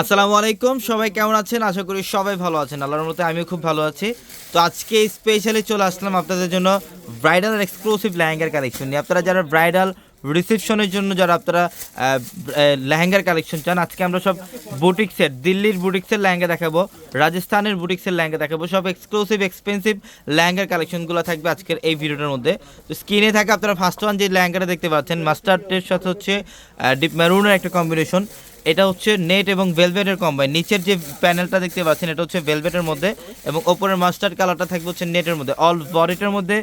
আসসালামু আলাইকুম, সবাই কেমন আছেন? আশা করি সবাই ভালো আছেন। আল্লাহর মতো আমিও খুব ভালো আছি। তো আজকে স্পেশালি চলে আসলাম আপনাদের জন্য ব্রাইডাল এক্সক্লুসিভ লেহেঙ্গার কালেকশন নিয়ে। আপনারা যারা ব্রাইডাল রিসেপশনের জন্য যারা আপনারা লেহেঙ্গার কালেকশন চান, আজকে আমরা সব বুটিক্সের দিল্লির বুটিক্সের লেহেঙ্গা দেখাবো, রাজস্থানের বুটিক্সের লেহেঙ্গা দেখাবো, সব এক্সক্লুসিভ এক্সপেন্সিভ লেহেঙ্গার কালেকশনগুলো থাকবে আজকের এই ভিডিওটার মধ্যে। তো স্ক্রিনে থাকে আপনারা ফার্স্ট ওয়ান যে লেহেঙ্গাটা দেখতে পাচ্ছেন মাস্টার্ডের সাথে হচ্ছে ডিপ মেরুনের একটা কম্বিনেশন এটা হচ্ছে নেট এবং ভেলভেটের কম্বাইন নিচের যে প্যানেলটা দেখতে পাচ্ছেন, এটা হচ্ছে ভেলভেটের মধ্যে এবং ওপরের মাস্টার্ড কালারটা থাকবে হচ্ছে নেটের মধ্যে। অল বডিটার মধ্যে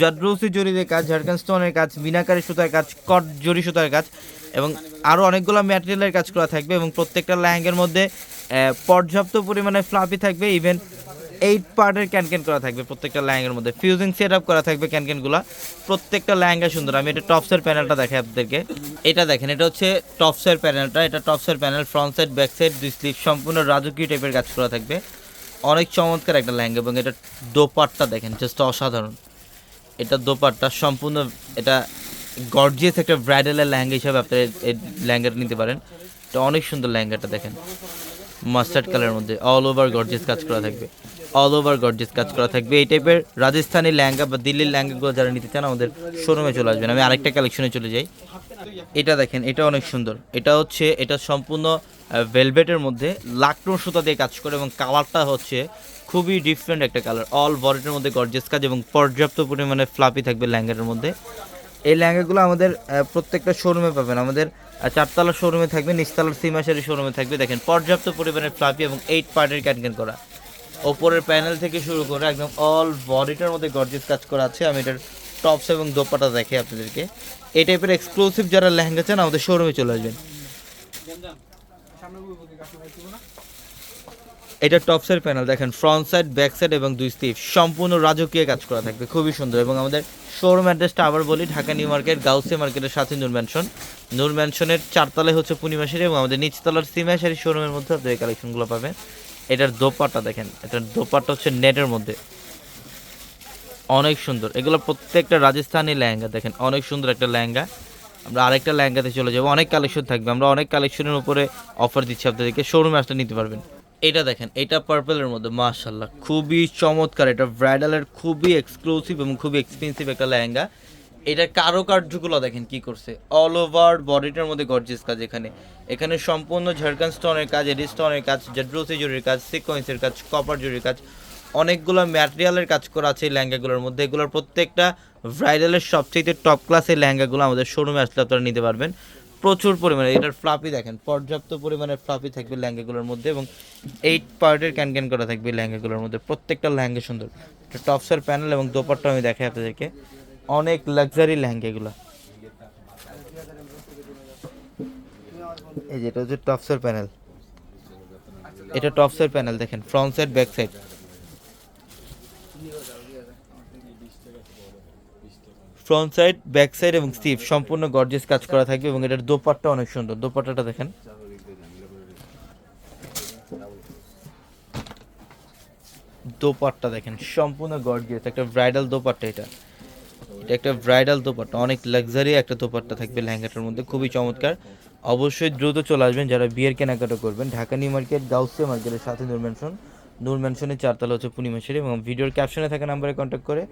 জডরুসি জরিদের কাজ ঝাড়খান স্টোনের কাজ বিনাকারি সুতার কাজ কট জরি সুতার কাজ এবং আরও অনেকগুলো ম্যাটেরিয়ালের কাজ করা থাকবে এবং প্রত্যেকটা ল্যাঙ্গের মধ্যে পর্যাপ্ত পরিমাণে ফ্লাফি থাকবে। ইভেন এইট পার্টের ক্যানক্যান করা থাকবে, প্রত্যেকটা ল্যাঙ্গের মধ্যে। ফিউজিং সেট আপ করা থাকবে ক্যানক্যানগুলো প্রত্যেকটা ল্যাঙ্গা সুন্দর। আমি এটা টপসের প্যানেলটা দেখাই আপনাদেরকে। এটা দেখেন, এটা হচ্ছে টপসের প্যানেলটা। এটা টপসের panel front side back side দুই স্লিপ সম্পূর্ণ রাজকীয় টাইপের কাজ করা থাকবে। অনেক চমৎকার একটা ল্যাঙ্গা এবং এটা দোপাট্টা দেখেন জাস্ট অসাধারণ। এটা দোপাট্টা সম্পূর্ণ, এটা গর্জিয়াস একটা ব্রাইডালের লেহেঙ্গা হিসাবে আপনারা এই- লেহেঙ্গাটা নিতে পারেন। এটা অনেক সুন্দর লেহেঙ্গাটা দেখেন। মাস্টার্ড কালারের মধ্যে অল ওভার গর্জিয়াস কাজ করা থাকবে। অল ওভার গর্জিয়াস কাজ করা থাকবে। এই টাইপের রাজস্থানি লেহেঙ্গা বা দিল্লির ল্যাঙ্গাগুলো যারা নিতে চান, আমাদের শোরুমে চলে আসবেন। আমি আরেকটা কালেকশনে চলে যাই। এটা দেখেন, এটা অনেক সুন্দর। এটা হচ্ছে, এটা সম্পূর্ণ ভেলভেটের মধ্যে লাকড়ো সুতা দিয়ে কাজ করে এবং কালারটা হচ্ছে খুবই ডিফারেন্ট একটা কালার অল বডির মধ্যে গর্জিয়াস কাজ এবং পর্যাপ্ত পরিমাণে ফ্লাপি থাকবে ল্যাঙ্গাটার মধ্যে। এই লেহেঙ্গাগুলো আমাদের প্রত্যেকটা শোরুমে পাবেন। আমাদের চারতলা শোরুমে থাকবে, নিচতলার সিমাশারি শোরুমে থাকবে। দেখেন, পর্যাপ্ত পরিমাণে ফ্লাপি এবং এইট পার্টের ক্যানক্যান করা। ওপরের প্যানেল থেকে শুরু করে একদম অল বডিটার মধ্যে গর্জিয়াস কাজ করা আছে। আমি এটার টপস এবং দোপাটা দেখে আপনাদেরকে। এই টাইপের এক্সক্লুসিভ যারা লেহেঙ্গা চান, আমাদের শোরুমে চলে আসবেন। এটা টপসের প্যানেল, দেখেন ফ্রন্ট সাইড ব্যাক সাইড এবং দুই স্টিভ সম্পূর্ণ রাজকীয় কাজ করা থাকবে, খুবই সুন্দর। এবং আমাদের শোরুম অ্যাড্রেসটা আবার বলি, ঢাকা নিউ মার্কেট গাউসে মার্কেটের সাথে নূর ম্যানশন নূর ম্যানশনের চারতলায় হচ্ছে পূর্ণিমাশারি এবং আমাদের নিচতলার সিমাশারি শোরুমের মধ্যে আপনি এই কালেকশনগুলো পাবেন। এটার দোপাট্টা দেখেন, এটার দোপাট্টা হচ্ছে নেটের মধ্যে। অনেক সুন্দর। এগুলো প্রত্যেকটা রাজস্থানি লেহেঙ্গা দেখেন, অনেক সুন্দর একটা লেহেঙ্গা। আমরা আরেকটা লেহেঙ্গাতে চলে যাব, অনেক কালেকশন থাকবে। আমরা অনেক কালেকশনের উপরে অফার দিচ্ছি আপনাদেরকে শোরুমে আসলে নিতে পারবেন। এটা দেখেন, এটা পার্পলের মধ্যে মাশাল্লাহ খুবই চমৎকার। এটা ব্রাইডালের খুবই এক্সক্লুসিভ এবং খুবই এক্সপেন্সিভ একটা লেহেঙ্গা। এটার কারুকার্যগুলো দেখেন কি করছে। অল ওভার বডিটার মধ্যে গর্জিয়াস কাজ এখানে। এখানে সম্পূর্ণ ঝাড়খান স্টোনের কাজ, এডি স্টোনের কাজ জেড্রোসি জরির কাজ সিকোয়েন্সের কাজ কপার জরির কাজ, অনেকগুলো ম্যাটেরিয়ালের কাজ করা আছে লেহেঙ্গাগুলোর মধ্যে। এগুলোর প্রত্যেকটা ব্রাইডালের সবচেয়ে টপ ক্লাসের লেহেঙ্গাগুলো আমাদের শোরুমে আসলে আপনারা নিতে পারবেন। প্রচুর পরিমাণে, এটার ফ্লাপি দেখেন, পর্যাপ্ত পরিমাণে ফ্লাপি থাকবে লেহেঙ্গাগুলোর মধ্যে এবং এইট পার্টের ক্যান ক্যান করা থাকবে লেহেঙ্গাগুলোর মধ্যে। প্রত্যেকটা লেহেঙ্গা সুন্দর। টপসের প্যানেল এবং দোপাট্টা আমি দেখাই আপনাদেরকে। অনেক লাক্সারি লেহেঙ্গা এগুলো। এই যে এটা হচ্ছে টপসের প্যানেল। এটা টপসের প্যানেল দেখেন front side back side front side back side এবং স্টিভ সম্পূর্ণ গর্জিয়াস কাজ করা থাকবে এবং এটার দোপাট্টা অনেক সুন্দর। দোপাট্টাটা দেখেন। দোপাট্টা দেখেন, সম্পূর্ণ গর্জিয়াস একটা ব্রাইডাল দোপাট্টা এটা। এটা একটা ব্রাইডাল দোপাট্টা, অনেক লাক্সারি একটা দোপাট্টা থাকবে লেহেঙ্গাটার মধ্যে, খুবই চমৎকার। অবশ্যই দ্রুত চলে আসবেন যারা বিয়ের কেনাকাটা করবেন। ঢাকা নিউ মার্কেট, গাউসিয়া মার্কেটের সাথে নূর ম্যানশন নূর ম্যানশনের চারতলা হচ্ছে পূর্ণিমা পূর্ণিমাশারি এবং ভিডিওর ক্যাপশনে থাকা নাম্বারে কন্ট্যাক্ট করে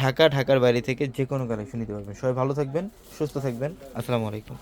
ঢাকা, ঢাকার বাইরে থেকে যে কোনো কালেকশন নিতে পারবেন। সবাই ভালো থাকবেন, সুস্থ থাকবেন। আসসালামু আলাইকুম।